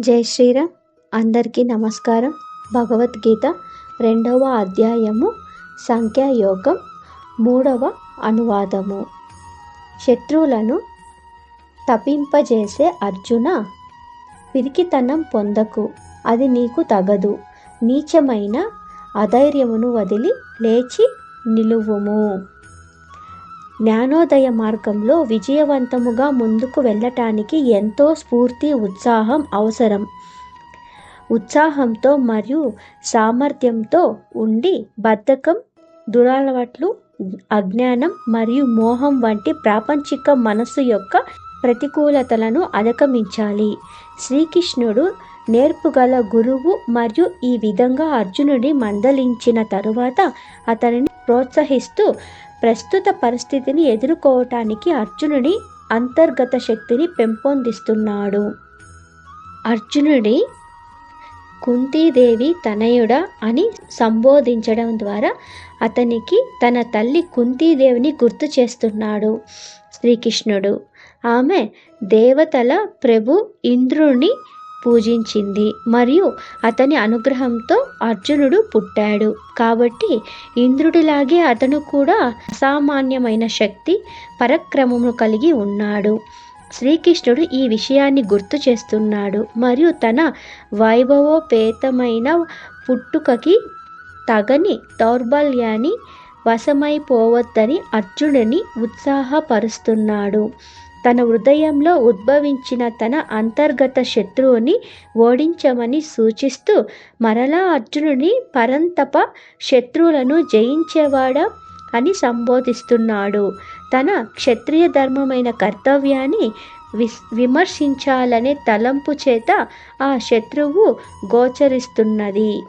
జై శ్రీరామ్. అందరికీ నమస్కారం. భగవద్గీత రెండవ అధ్యాయము సంఖ్యాయోగం మూడవ అనువాదము. శత్రువులను తపింపజేసే అర్జున పిరికితనం పొందకు. అది నీకు తగదు. నీచమైన అధైర్యమును వదిలి లేచి నిలువుము. జ్ఞానోదయ మార్గంలో విజయవంతముగా ముందుకు వెళ్ళటానికి ఎంతో స్ఫూర్తి ఉత్సాహం అవసరం. ఉత్సాహంతో మరియు సామర్థ్యంతో ఉండి బద్ధకం దురలవాట్లు అజ్ఞానం మరియు మోహం వంటి ప్రాపంచిక మనస్సు యొక్క ప్రతికూలతలను అధిగమించాలి. శ్రీకృష్ణుడు నేర్పుగల గురువు మరియు ఈ విధంగా అర్జునుడి మందలించిన తరువాత అతనిని ప్రోత్సహిస్తూ ప్రస్తుత పరిస్థితిని ఎదుర్కోవటానికి అర్జునుడి అంతర్గత శక్తిని పెంపొందిస్తున్నాడు. అర్జునుడి కుంతీదేవి తనయుడ అని సంబోధించడం ద్వారా అతనికి తన తల్లి కుంతీదేవిని గుర్తు చేస్తున్నాడు. శ్రీకృష్ణుడు ఆమె దేవతల ప్రభు ఇంద్రుని పూజించింది. మరియు అతని అనుగ్రహంతో అర్జునుడు పుట్టాడు. కాబట్టి ఇంద్రుడిలాగే అతను కూడా అసామాన్యమైన శక్తి పరక్రమము కలిగి ఉన్నాడు. శ్రీకృష్ణుడు ఈ విషయాన్ని గుర్తు చేస్తున్నాడు. మరియు తన వైభవోపేతమైన పుట్టుకకి తగని దౌర్బల్యాన్ని వశమైపోవద్దని అర్జునుని ఉత్సాహపరుస్తున్నాడు. తన హృదయంలో ఉద్భవించిన తన అంతర్గత శత్రువుని ఓడించమని సూచిస్తూ మరలా అర్జునుని పరంతప శత్రువులను జయించేవాడా అని సంబోధిస్తున్నాడు. తన క్షత్రియ ధర్మమైన కర్తవ్యాన్ని విస్ విమర్శించాలనే తలంపు చేత ఆ శత్రువు గోచరిస్తున్నది.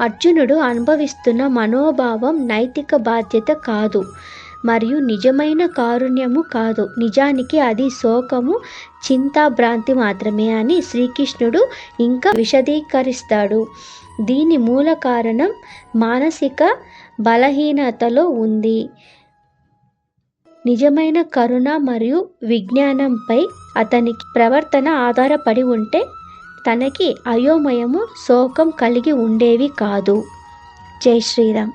అర్జునుడు అనుభవిస్తున్న మనోభావం నైతిక బాధ్యత కాదు. మరియు నిజమైన కారుణ్యము కాదు. నిజానికి అది శోకము చింతాభ్రాంతి మాత్రమే అని శ్రీకృష్ణుడు ఇంకా విశదీకరిస్తాడు. దీని మూల కారణం మానసిక బలహీనతలో ఉంది. నిజమైన కరుణ మరియు విజ్ఞానంపై అతనికి ప్రవర్తన ఆధారపడి ఉంటే తనకి అయోమయము శోకం కలిగి ఉండేవి కాదు. జై శ్రీరామ్.